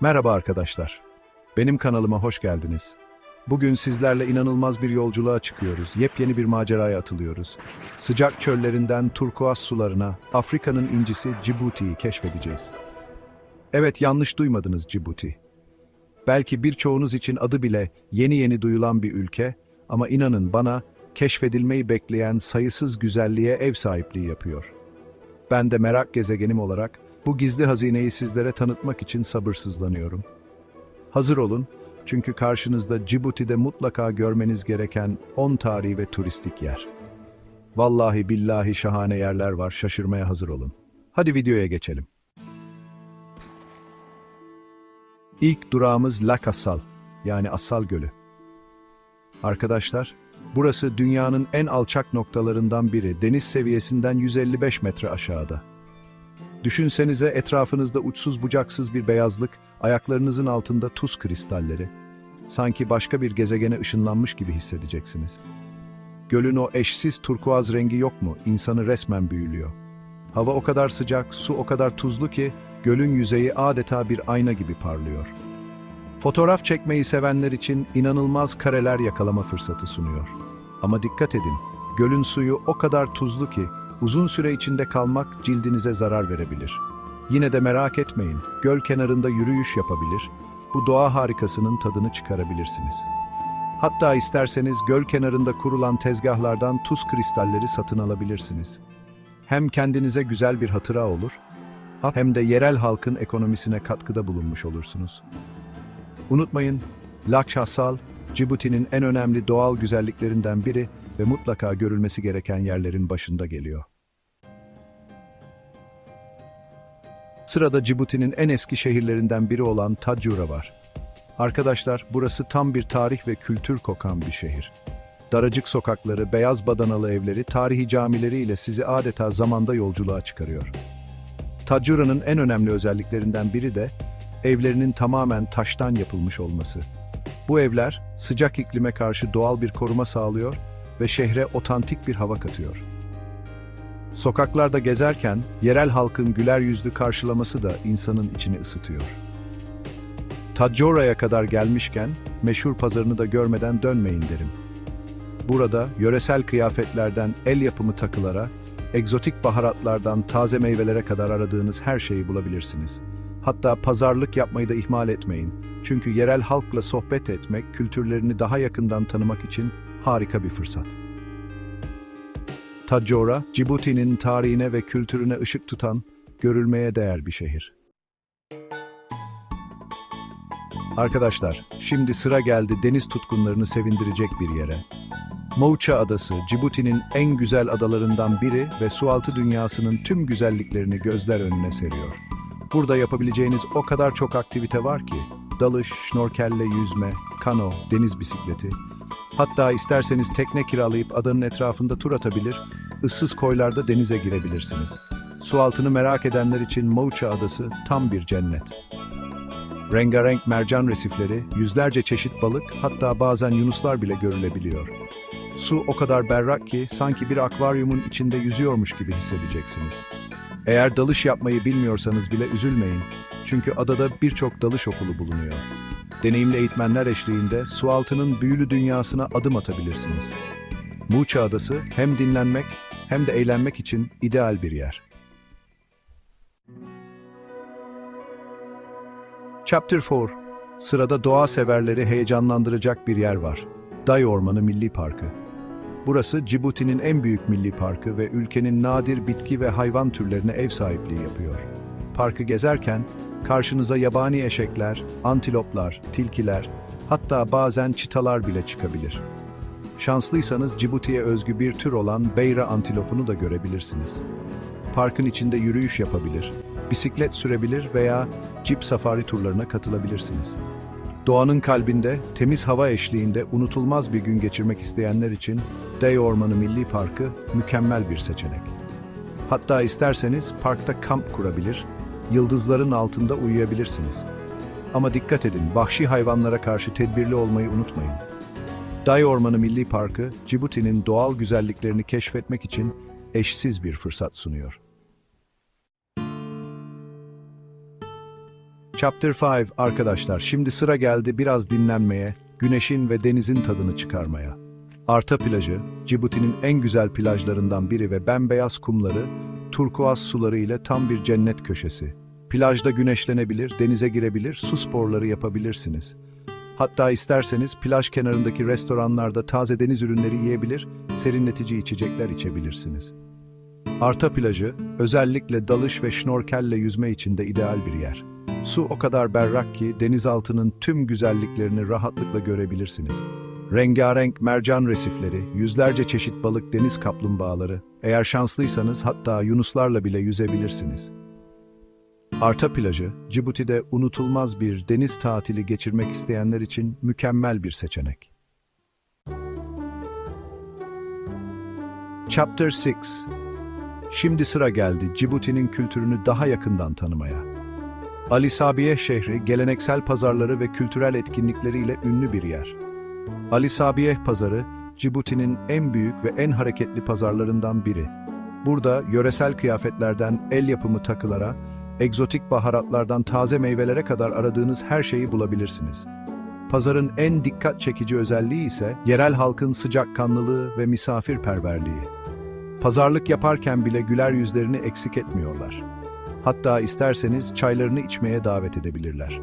Merhaba arkadaşlar. Benim kanalıma hoş geldiniz. Bugün sizlerle inanılmaz bir yolculuğa çıkıyoruz. Yepyeni bir maceraya atılıyoruz. Sıcak çöllerinden turkuaz sularına Afrika'nın incisi Cibuti'yi keşfedeceğiz. Evet yanlış duymadınız Cibuti. Belki birçoğunuz için adı bile yeni yeni duyulan bir ülke ama inanın bana keşfedilmeyi bekleyen sayısız güzelliğe ev sahipliği yapıyor. Ben de merak gezegenim olarak bu gizli hazineyi sizlere tanıtmak için sabırsızlanıyorum. Hazır olun çünkü karşınızda Cibuti'de mutlaka görmeniz gereken 10 tarihi ve turistik yer. Vallahi billahi şahane yerler var, şaşırmaya hazır olun. Hadi videoya geçelim. İlk durağımız La Cassal, yani Assal Gölü. Arkadaşlar, burası dünyanın en alçak noktalarından biri, deniz seviyesinden 155 metre aşağıda. Düşünsenize etrafınızda uçsuz bucaksız bir beyazlık, ayaklarınızın altında tuz kristalleri. Sanki başka bir gezegene ışınlanmış gibi hissedeceksiniz. Gölün o eşsiz turkuaz rengi yok mu? İnsanı resmen büyülüyor. Hava o kadar sıcak, su o kadar tuzlu ki gölün yüzeyi adeta bir ayna gibi parlıyor. Fotoğraf çekmeyi sevenler için inanılmaz kareler yakalama fırsatı sunuyor. Ama dikkat edin, gölün suyu o kadar tuzlu ki uzun süre içinde kalmak cildinize zarar verebilir. Yine de merak etmeyin, göl kenarında yürüyüş yapabilir, bu doğa harikasının tadını çıkarabilirsiniz. Hatta isterseniz göl kenarında kurulan tezgahlardan tuz kristalleri satın alabilirsiniz. Hem kendinize güzel bir hatıra olur, hem de yerel halkın ekonomisine katkıda bulunmuş olursunuz. Unutmayın, Lakşasal, Cibuti'nin en önemli doğal güzelliklerinden biri ve mutlaka görülmesi gereken yerlerin başında geliyor. Sırada Cibuti'nin en eski şehirlerinden biri olan Tadjura var. Arkadaşlar, burası tam bir tarih ve kültür kokan bir şehir. Daracık sokakları, beyaz badanalı evleri, tarihi camileriyle sizi adeta zamanda yolculuğa çıkarıyor. Tadjura'nın en önemli özelliklerinden biri de evlerinin tamamen taştan yapılmış olması. Bu evler sıcak iklime karşı doğal bir koruma sağlıyor ve şehre otantik bir hava katıyor. Sokaklarda gezerken yerel halkın güler yüzlü karşılaması da insanın içini ısıtıyor. Tadjora'ya kadar gelmişken meşhur pazarını da görmeden dönmeyin derim. Burada yöresel kıyafetlerden el yapımı takılara, egzotik baharatlardan taze meyvelere kadar aradığınız her şeyi bulabilirsiniz. Hatta pazarlık yapmayı da ihmal etmeyin. Çünkü yerel halkla sohbet etmek, kültürlerini daha yakından tanımak için harika bir fırsat. Tadjora, Cibuti'nin tarihine ve kültürüne ışık tutan, görülmeye değer bir şehir. Arkadaşlar, şimdi sıra geldi deniz tutkunlarını sevindirecek bir yere. Moucha Adası, Cibuti'nin en güzel adalarından biri ve sualtı dünyasının tüm güzelliklerini gözler önüne seriyor. Burada yapabileceğiniz o kadar çok aktivite var ki, dalış, şnorkelle yüzme, kano, deniz bisikleti. Hatta isterseniz tekne kiralayıp adanın etrafında tur atabilir, ıssız koylarda denize girebilirsiniz. Su altını merak edenler için Moucha Adası tam bir cennet. Rengarenk mercan resifleri, yüzlerce çeşit balık, hatta bazen yunuslar bile görülebiliyor. Su o kadar berrak ki sanki bir akvaryumun içinde yüzüyormuş gibi hissedeceksiniz. Eğer dalış yapmayı bilmiyorsanız bile üzülmeyin. Çünkü adada birçok dalış okulu bulunuyor. Deneyimli eğitmenler eşliğinde sualtının büyülü dünyasına adım atabilirsiniz. Muça Adası hem dinlenmek hem de eğlenmek için ideal bir yer. Chapter 4 Sırada doğa severleri heyecanlandıracak bir yer var. Day Ormanı Milli Parkı. Burası Cibuti'nin en büyük milli parkı ve ülkenin nadir bitki ve hayvan türlerine ev sahipliği yapıyor. Parkı gezerken karşınıza yabani eşekler, antiloplar, tilkiler, hatta bazen çitalar bile çıkabilir. Şanslıysanız Cibuti'ye özgü bir tür olan Beyra antilopunu da görebilirsiniz. Parkın içinde yürüyüş yapabilir, bisiklet sürebilir veya cip safari turlarına katılabilirsiniz. Doğanın kalbinde, temiz hava eşliğinde unutulmaz bir gün geçirmek isteyenler için Dey Ormanı Milli Parkı mükemmel bir seçenek. Hatta isterseniz parkta kamp kurabilir, yıldızların altında uyuyabilirsiniz. Ama dikkat edin, vahşi hayvanlara karşı tedbirli olmayı unutmayın. Day Ormanı Milli Parkı, Cibuti'nin doğal güzelliklerini keşfetmek için eşsiz bir fırsat sunuyor. Chapter 5 arkadaşlar şimdi sıra geldi biraz dinlenmeye, güneşin ve denizin tadını çıkarmaya. Arta plajı, Cibuti'nin en güzel plajlarından biri ve bembeyaz kumları, turkuaz suları ile tam bir cennet köşesi. Plajda güneşlenebilir, denize girebilir, su sporları yapabilirsiniz. Hatta isterseniz plaj kenarındaki restoranlarda taze deniz ürünleri yiyebilir, serinletici içecekler içebilirsiniz. Arta plajı, özellikle dalış ve şnorkelle yüzme için de ideal bir yer. Su o kadar berrak ki denizaltının tüm güzelliklerini rahatlıkla görebilirsiniz. Rengarenk mercan resifleri, yüzlerce çeşit balık deniz kaplumbağaları, eğer şanslıysanız hatta yunuslarla bile yüzebilirsiniz. Arta plajı, Cibuti'de unutulmaz bir deniz tatili geçirmek isteyenler için mükemmel bir seçenek. Chapter 6 Şimdi sıra geldi Cibuti'nin kültürünü daha yakından tanımaya. Ali Sabiye şehri geleneksel pazarları ve kültürel etkinlikleriyle ünlü bir yer. Ali Sabiye pazarı, Cibuti'nin en büyük ve en hareketli pazarlarından biri. Burada yöresel kıyafetlerden el yapımı takılara, egzotik baharatlardan taze meyvelere kadar aradığınız her şeyi bulabilirsiniz. Pazarın en dikkat çekici özelliği ise yerel halkın sıcakkanlılığı ve misafirperverliği. Pazarlık yaparken bile güler yüzlerini eksik etmiyorlar. Hatta isterseniz çaylarını içmeye davet edebilirler.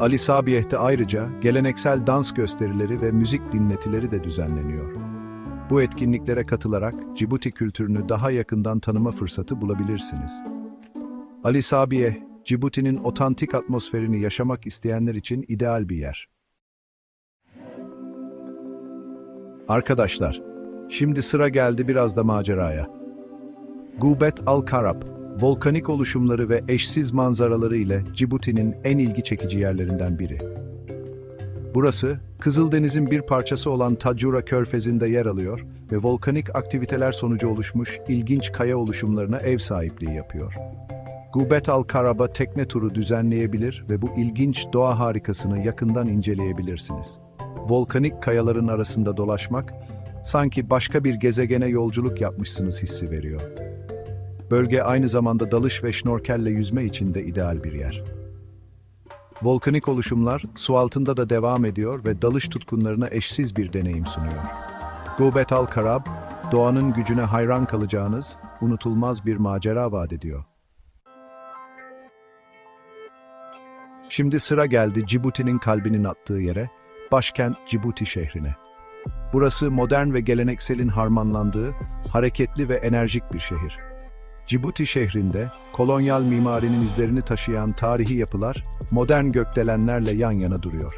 Ali Sabiyeh'te ayrıca geleneksel dans gösterileri ve müzik dinletileri de düzenleniyor. Bu etkinliklere katılarak Cibuti kültürünü daha yakından tanıma fırsatı bulabilirsiniz. Ali Sabiyeh, Cibuti'nin otantik atmosferini yaşamak isteyenler için ideal bir yer. Arkadaşlar, şimdi sıra geldi biraz da maceraya. Gubet Al-Karab, volkanik oluşumları ve eşsiz manzaraları ile Cibuti'nin en ilgi çekici yerlerinden biri. Burası, Kızıldeniz'in bir parçası olan Tacura Körfezi'nde yer alıyor ve volkanik aktiviteler sonucu oluşmuş ilginç kaya oluşumlarına ev sahipliği yapıyor. Gubet Al-Karab'a tekne turu düzenleyebilir ve bu ilginç doğa harikasını yakından inceleyebilirsiniz. Volkanik kayaların arasında dolaşmak, sanki başka bir gezegene yolculuk yapmışsınız hissi veriyor. Bölge aynı zamanda dalış ve şnorkelle yüzme için de ideal bir yer. Volkanik oluşumlar su altında da devam ediyor ve dalış tutkunlarına eşsiz bir deneyim sunuyor. Gubet Al-Karab, doğanın gücüne hayran kalacağınız unutulmaz bir macera vaat ediyor. Şimdi sıra geldi Cibuti'nin kalbinin attığı yere, başkent Cibuti şehrine. Burası modern ve gelenekselin harmanlandığı, hareketli ve enerjik bir şehir. Cibuti şehrinde kolonyal mimarinin izlerini taşıyan tarihi yapılar modern gökdelenlerle yan yana duruyor.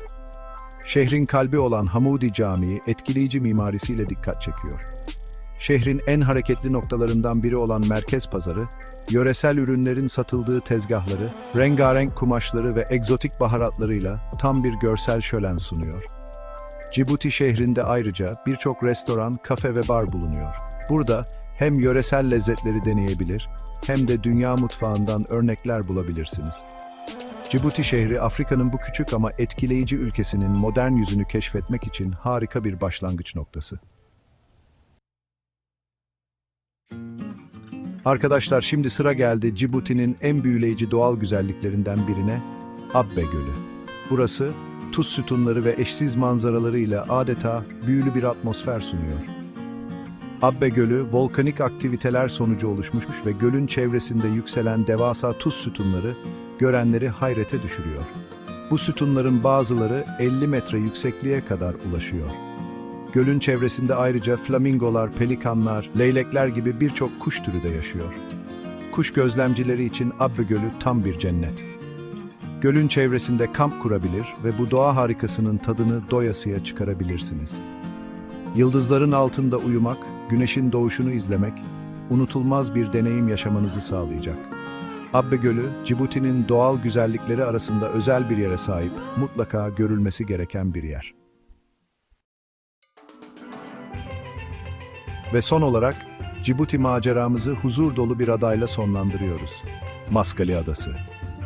Şehrin kalbi olan Hamudi Camii etkileyici mimarisiyle dikkat çekiyor. Şehrin en hareketli noktalarından biri olan merkez pazarı, yöresel ürünlerin satıldığı tezgahları, rengarenk kumaşları ve egzotik baharatlarıyla tam bir görsel şölen sunuyor. Cibuti şehrinde ayrıca birçok restoran, kafe ve bar bulunuyor. Burada hem yöresel lezzetleri deneyebilir hem de dünya mutfağından örnekler bulabilirsiniz. Cibuti şehri Afrika'nın bu küçük ama etkileyici ülkesinin modern yüzünü keşfetmek için harika bir başlangıç noktası. Arkadaşlar şimdi sıra geldi Cibuti'nin en büyüleyici doğal güzelliklerinden birine, Abbe Gölü. Burası, tuz sütunları ve eşsiz manzaralarıyla adeta büyülü bir atmosfer sunuyor. Abbe Gölü, volkanik aktiviteler sonucu oluşmuş ve gölün çevresinde yükselen devasa tuz sütunları görenleri hayrete düşürüyor. Bu sütunların bazıları 50 metre yüksekliğe kadar ulaşıyor. Gölün çevresinde ayrıca flamingolar, pelikanlar, leylekler gibi birçok kuş türü de yaşıyor. Kuş gözlemcileri için Abbe Gölü tam bir cennet. Gölün çevresinde kamp kurabilir ve bu doğa harikasının tadını doyasıya çıkarabilirsiniz. Yıldızların altında uyumak, güneşin doğuşunu izlemek, unutulmaz bir deneyim yaşamanızı sağlayacak. Abbe Gölü, Cibuti'nin doğal güzellikleri arasında özel bir yere sahip, mutlaka görülmesi gereken bir yer. Ve son olarak Cibuti maceramızı huzur dolu bir adayla sonlandırıyoruz. Maskali Adası.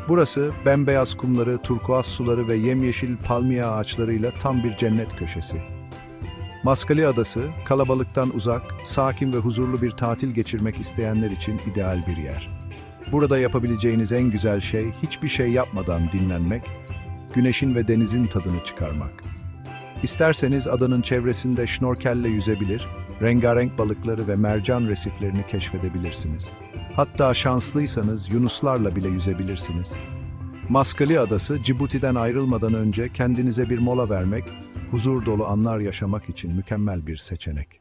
Burası bembeyaz kumları, turkuaz suları ve yemyeşil palmiye ağaçlarıyla tam bir cennet köşesi. Maskali Adası, kalabalıktan uzak, sakin ve huzurlu bir tatil geçirmek isteyenler için ideal bir yer. Burada yapabileceğiniz en güzel şey hiçbir şey yapmadan dinlenmek, güneşin ve denizin tadını çıkarmak. İsterseniz adanın çevresinde şnorkelle yüzebilir, rengarenk balıkları ve mercan resiflerini keşfedebilirsiniz. Hatta şanslıysanız yunuslarla bile yüzebilirsiniz. Maskali Adası, Cibuti'den ayrılmadan önce kendinize bir mola vermek, huzur dolu anlar yaşamak için mükemmel bir seçenek.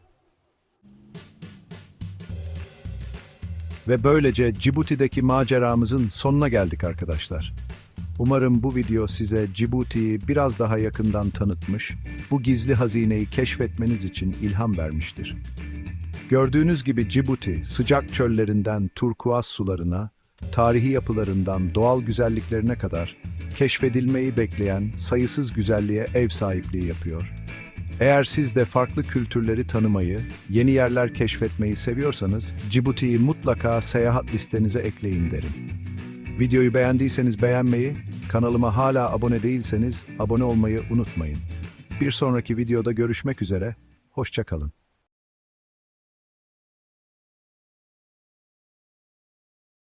Ve böylece Cibuti'deki maceramızın sonuna geldik arkadaşlar. Umarım bu video size Cibuti'yi biraz daha yakından tanıtmış, bu gizli hazineyi keşfetmeniz için ilham vermiştir. Gördüğünüz gibi Cibuti, sıcak çöllerinden turkuaz sularına, tarihi yapılarından doğal güzelliklerine kadar keşfedilmeyi bekleyen sayısız güzelliğe ev sahipliği yapıyor. Eğer siz de farklı kültürleri tanımayı, yeni yerler keşfetmeyi seviyorsanız Cibuti'yi mutlaka seyahat listenize ekleyin derim. Videoyu beğendiyseniz beğenmeyi, kanalıma hala abone değilseniz abone olmayı unutmayın. Bir sonraki videoda görüşmek üzere, hoşçakalın.